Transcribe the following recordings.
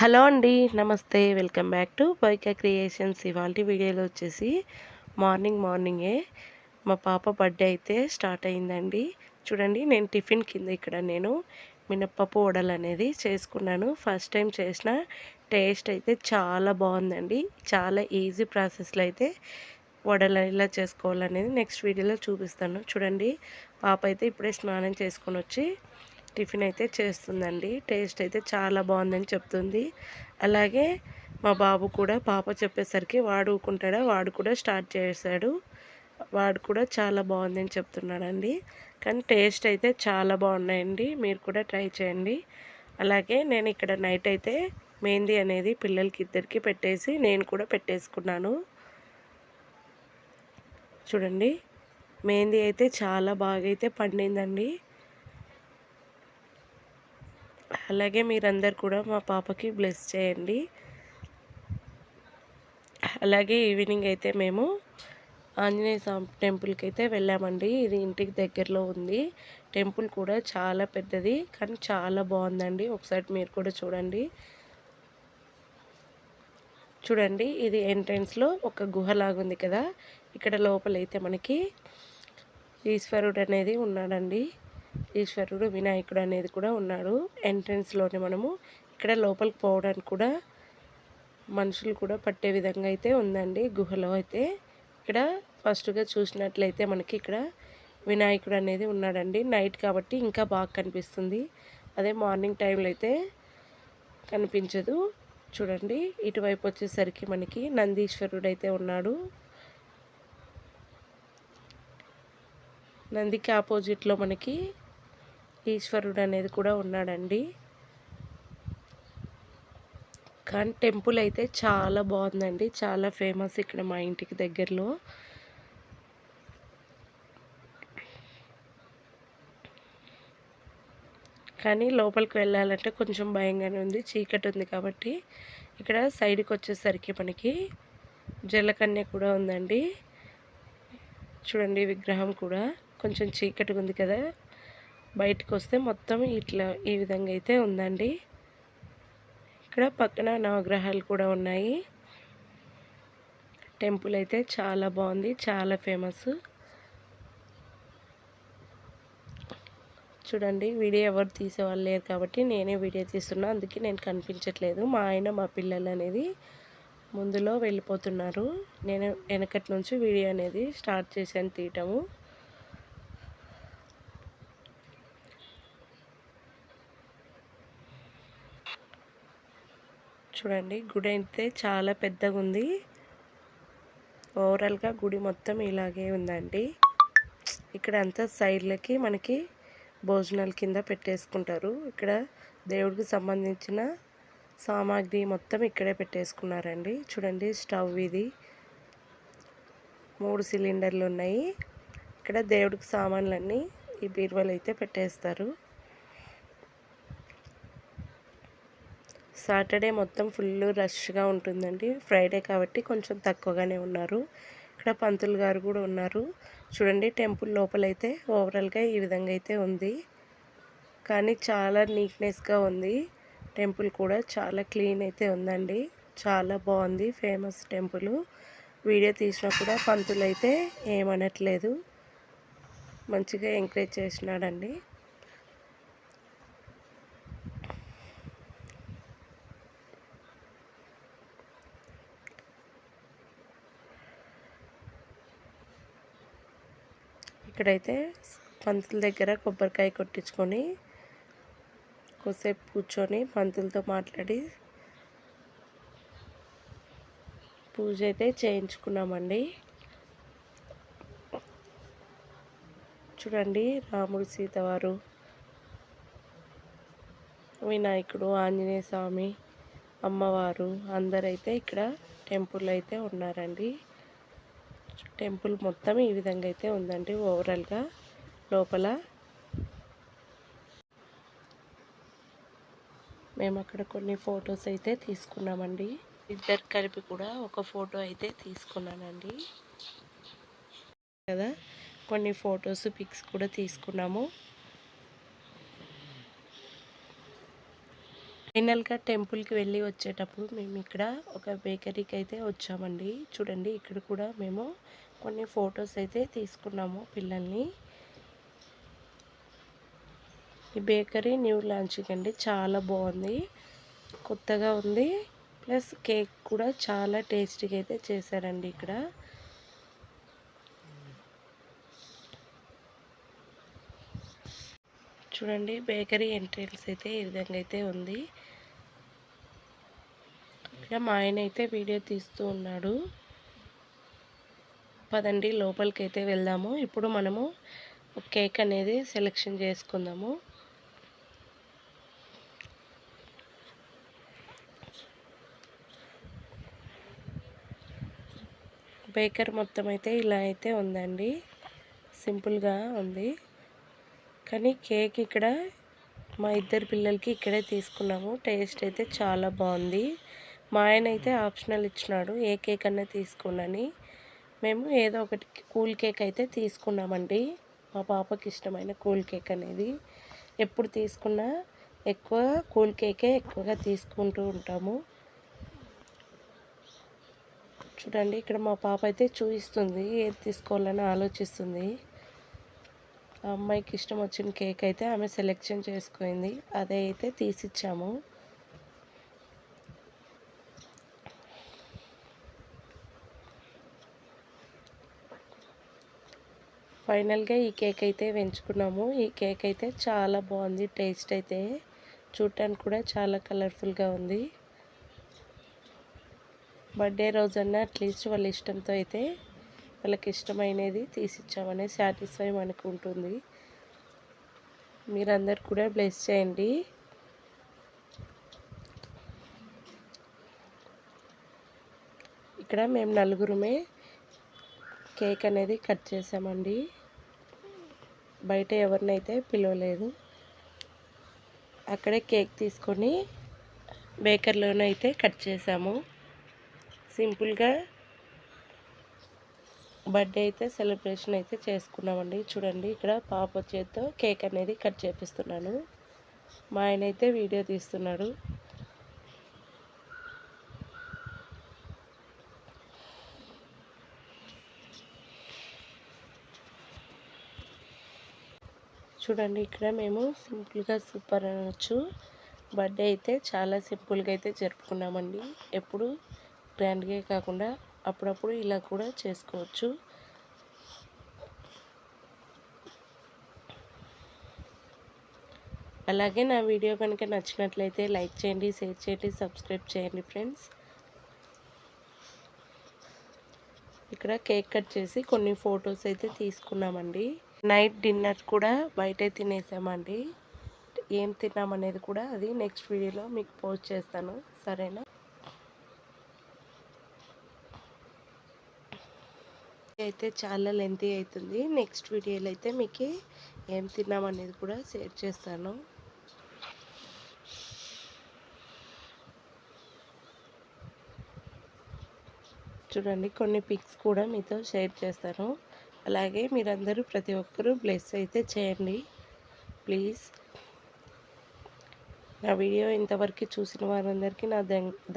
Hello అండి నమస్తే. Welcome back to Paika creations. ఇవాళ వీడియోలో వచ్చేసి మార్నింగ్ మార్నింగే మా పాప బర్త్డే అయితే స్టార్ట్ అయిందండి. చూడండి నేను టిఫిన్ కింద ఇక్కడ నేను మినప్పప్పు వడలు అనేది చేసుకున్నాను. ఫస్ట్ టైం చేసిన టేస్ట్ అయితే చాలా బాగుందండి. చాలా ఈజీ ప్రాసెస్లో అయితే వడలు ఇలా చేసుకోవాలనేది నెక్స్ట్ వీడియోలో చూపిస్తాను. చూడండి పాప అయితే ఇప్పుడే స్నానం చేసుకొని వచ్చి టిఫిన్ అయితే చేస్తుందండి. టేస్ట్ అయితే చాలా బాగుందని చెప్తుంది. అలాగే మా బాబు కూడా పాప చెప్పేసరికి వాడుకుంటాడా? వాడు కూడా స్టార్ట్ చేశాడు. వాడు కూడా చాలా బాగుందని చెప్తున్నాడండి. కానీ టేస్ట్ అయితే చాలా బాగున్నాయండి. మీరు కూడా ట్రై చేయండి. అలాగే నేను ఇక్కడ నైట్ అయితే మెహందీ అనేది పిల్లలకి ఇద్దరికి పెట్టేసి నేను కూడా పెట్టేసుకున్నాను. చూడండి. మెహందీ అయితే చాలా బాగా అయితే పండిందండి. అలాగే మీరందరు కూడా మా పాపకి బ్లెస్ చేయండి. అలాగే ఈవినింగ్ అయితే మేము ఆంజనేయ స్వామి టెంపుల్కి అయితే వెళ్ళామండి. ఇది ఇంటికి దగ్గరలో ఉంది. టెంపుల్ కూడా చాలా పెద్దది కానీ చాలా బాగుందండి. ఒకసారి మీరు కూడా చూడండి. చూడండి ఇది ఎంట్రన్స్లో ఒక గుహలాగా ఉంది కదా. ఇక్కడ లోపలైతే మనకి ఈశ్వరుడు అనేది ఉన్నాడండి. ఈశ్వరుడు వినాయకుడు అనేది కూడా ఉన్నాడు. ఎంట్రన్స్లోనే మనము ఇక్కడ లోపలికి పోవడానికి కూడా మనుషులు కూడా పట్టే విధంగా అయితే ఉందండి. గుహలో అయితే ఇక్కడ ఫస్ట్గా చూసినట్లయితే మనకి ఇక్కడ వినాయకుడు అనేది ఉన్నాడండి. నైట్ కాబట్టి ఇంకా బాగా కనిపిస్తుంది. అదే మార్నింగ్ టైంలో అయితే కనిపించదు. చూడండి ఇటువైపు వచ్చేసరికి మనకి నందీశ్వరుడు అయితే ఉన్నాడు. నందికి ఆపోజిట్లో మనకి ఈశ్వరుడు అనేది కూడా ఉన్నాడండి. కానీ టెంపుల్ అయితే చాలా బాగుందండి. చాలా ఫేమస్ ఇక్కడ మా ఇంటికి దగ్గరలో. కానీ లోపలికి వెళ్ళాలంటే కొంచెం భయంగానే ఉంది. చీకటి ఉంది కాబట్టి ఇక్కడ సైడ్కి వచ్చేసరికి మనకి జలకన్య కూడా ఉందండి. చూడండి విగ్రహం కూడా. కొంచెం చీకటిగా ఉంది కదా. బయటకు వస్తే మొత్తం ఇట్లా ఈ విధంగా అయితే ఉందండి. ఇక్కడ పక్కన నవగ్రహాలు కూడా ఉన్నాయి. టెంపుల్ అయితే చాలా బాగుంది చాలా ఫేమస్. చూడండి వీడియో ఎవరు తీసేవాళ్ళు లేరు కాబట్టి నేనే వీడియో తీస్తున్నా అందుకే నేను కనిపించట్లేదు. మా ఆయన మా పిల్లలు అనేది ముందులో వెళ్ళిపోతున్నారు. నేను వెనకటి నుంచి వీడియో అనేది స్టార్ట్ చేశాను తీయటము. చూడండి గుడి అయితే చాలా పెద్దగా ఉంది ఓవరాల్గా గుడి మొత్తం ఇలాగే ఉందండి. ఇక్కడ అంతా సైడ్లకి మనకి భోజనాల కింద పెట్టేసుకుంటారు. ఇక్కడ దేవుడికి సంబంధించిన సామాగ్రి మొత్తం ఇక్కడే పెట్టేసుకున్నారండి. చూడండి స్టవ్ ఇది. మూడు సిలిండర్లు ఉన్నాయి. ఇక్కడ దేవుడికి సామాన్లన్నీ ఈ బీరువాలు అయితే పెట్టేస్తారు. సాటర్డే మొత్తం ఫుల్ రష్గా ఉంటుందండి. ఫ్రైడే కాబట్టి కొంచెం తక్కువగానే ఉన్నారు. ఇక్కడ పంతులు గారు కూడా ఉన్నారు. చూడండి టెంపుల్ లోపలైతే ఓవరాల్గా ఈ విధంగా అయితే ఉంది. కానీ చాలా నీట్నెస్గా ఉంది. టెంపుల్ కూడా చాలా క్లీన్ అయితే ఉందండి. చాలా బాగుంది ఫేమస్ టెంపుల్. వీడియో తీసినా కూడా పంతులు అయితే ఏమనట్లేదు. మంచిగా ఎంకరేజ్ చేసినాడండి. ఇక్కడైతే పంతుల దగ్గర కొబ్బరికాయ కొట్టించుకొని కొద్దిసేపు కూర్చొని పంతులతో మాట్లాడి పూజ అయితే చేయించుకున్నామండి. చూడండి రాముడు సీత వారు వినాయకుడు ఆంజనేయ స్వామి అమ్మవారు అందరైతే ఇక్కడ టెంపుల్ అయితే ఉన్నారండి. టెంపుల్ మొత్తం ఈ విధంగా అయితే ఉందండి ఓవరాల్గా లోపల. మేము అక్కడ కొన్ని ఫొటోస్ అయితే తీసుకున్నామండి. ఇద్దరు కలిపి కూడా ఒక ఫోటో అయితే తీసుకున్నానండి. కదా? కొన్ని ఫొటోస్ పిక్స్ కూడా తీసుకున్నాము. ఫైనల్గా టెంపుల్కి వెళ్ళి వచ్చేటప్పుడు మేము ఇక్కడ ఒక బేకరీకి అయితే వచ్చామండి. చూడండి ఇక్కడ కూడా మేము కొన్ని ఫొటోస్ అయితే తీసుకున్నాము పిల్లల్ని. ఈ బేకరీ న్యూ లాంచింగ్ అండి చాలా బాగుంది కొత్తగా ఉంది. ప్లస్ కేక్ కూడా చాలా టేస్టీగా అయితే చేశారండి ఇక్కడ. చూడండి బేకరీ ఎంట్రన్స్ అయితే ఈ విధంగా అయితే ఉంది. ఇక్కడ మా ఆయన అయితే వీడియో తీస్తూ ఉన్నాడు. పదండి లోపలికి అయితే వెళ్దాము. ఇప్పుడు మనము కేక్ అనేది సెలెక్షన్ చేసుకుందాము. బేకర్ మొత్తం అయితే ఇలా అయితే ఉందండి. సింపుల్గా ఉంది. కానీ కేక్ ఇక్కడ మా ఇద్దరు పిల్లలకి ఇక్కడే తీసుకున్నాము. టేస్ట్ అయితే చాలా బాగుంది. మా ఆయన అయితే ఆప్షనల్ ఇచ్చినాడు ఏ కేక్ అన్నా తీసుకున్నాని మేము ఏదో ఒకటి కూల్ కేక్ అయితే తీసుకున్నామండి. మా పాపకి ఇష్టమైన కూల్ కేక్ అనేది. ఎప్పుడు తీసుకున్నా ఎక్కువ కూల్ కేకే ఎక్కువగా తీసుకుంటూ ఉంటాము. చూడండి ఇక్కడ మా పాప అయితే చూపిస్తుంది ఏది తీసుకోవాలని ఆలోచిస్తుంది. అమ్మాయికి ఇష్టం వచ్చిన కేక్ అయితే ఆమె సెలెక్షన్ చేసుకుంది. అదే అయితే తీసిచ్చాము. ఫైనల్గా ఈ కేక్ అయితే పెంచుకున్నాము ఈ కేక్ అయితే చాలా బాగుంది. టేస్ట్ అయితే చూడటానికి కూడా చాలా కలర్ఫుల్గా ఉంది. బర్త్డే రోజన్నా అట్లీస్ట్ వాళ్ళ ఇష్టంతో అయితే వాళ్ళకి ఇష్టమైనది తీసిచ్చామనే సాటిస్ఫై మనకు ఉంటుంది మీరందరు కూడా బ్లెస్ చేయండి. ఇక్కడ మేము నలుగురమే కేక్ అనేది కట్ చేసామండి. బయట ఎవరినైతే పిలవలేదు అక్కడే కేక్ తీసుకొని బేకర్లోనైతే కట్ చేసాము. సింపుల్గా బర్త్డే అయితే సెలబ్రేషన్ అయితే చేసుకున్నామండి. చూడండి ఇక్కడ పాప చేతితో కేక్ అనేది కట్ చేపిస్తున్నాను. మా ఆయన అయితే వీడియో తీస్తున్నాడు. చూడండి ఇక్కడ మేము సింపుల్గా సూపర్ అనొచ్చు. బర్త్డే అయితే చాలా సింపుల్గా అయితే జరుపుకున్నామండి. ఎప్పుడు గ్రాండ్గా కాకుండా అప్పుడప్పుడు ఇలా కూడా చేసుకోవచ్చు. అలాగే నా వీడియో కనుక నచ్చినట్లయితే లైక్ చేయండి షేర్ చేయండి సబ్స్క్రైబ్ చేయండి ఫ్రెండ్స్. ఇక్కడ కేక్ కట్ చేసి కొన్ని ఫొటోస్ అయితే తీసుకున్నామండి. నైట్ డిన్నర్ కూడా బయటే తినేసామండి. ఏం తిన్నామనేది కూడా అది నెక్స్ట్ వీడియోలో మీకు పోస్ట్ చేస్తాను. సరేనా? అయితే చాలా లెంతీ అవుతుంది నెక్స్ట్ వీడియోలో అయితే మీకు ఏం తిన్నామనేది కూడా షేర్ చేస్తాను. చూడండి కొన్ని పిక్స్ కూడా మీతో షేర్ చేస్తాను. అలాగే మీరందరూ ప్రతి ఒక్కరూ బ్లెస్ అయితే చేయండి. ప్లీజ్. నా వీడియో ఇంతవరకు చూసిన వారందరికీ నా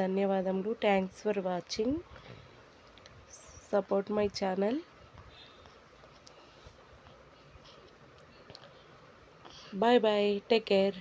ధన్యవాదములు. Thanks for watching. Support my channel bye bye take care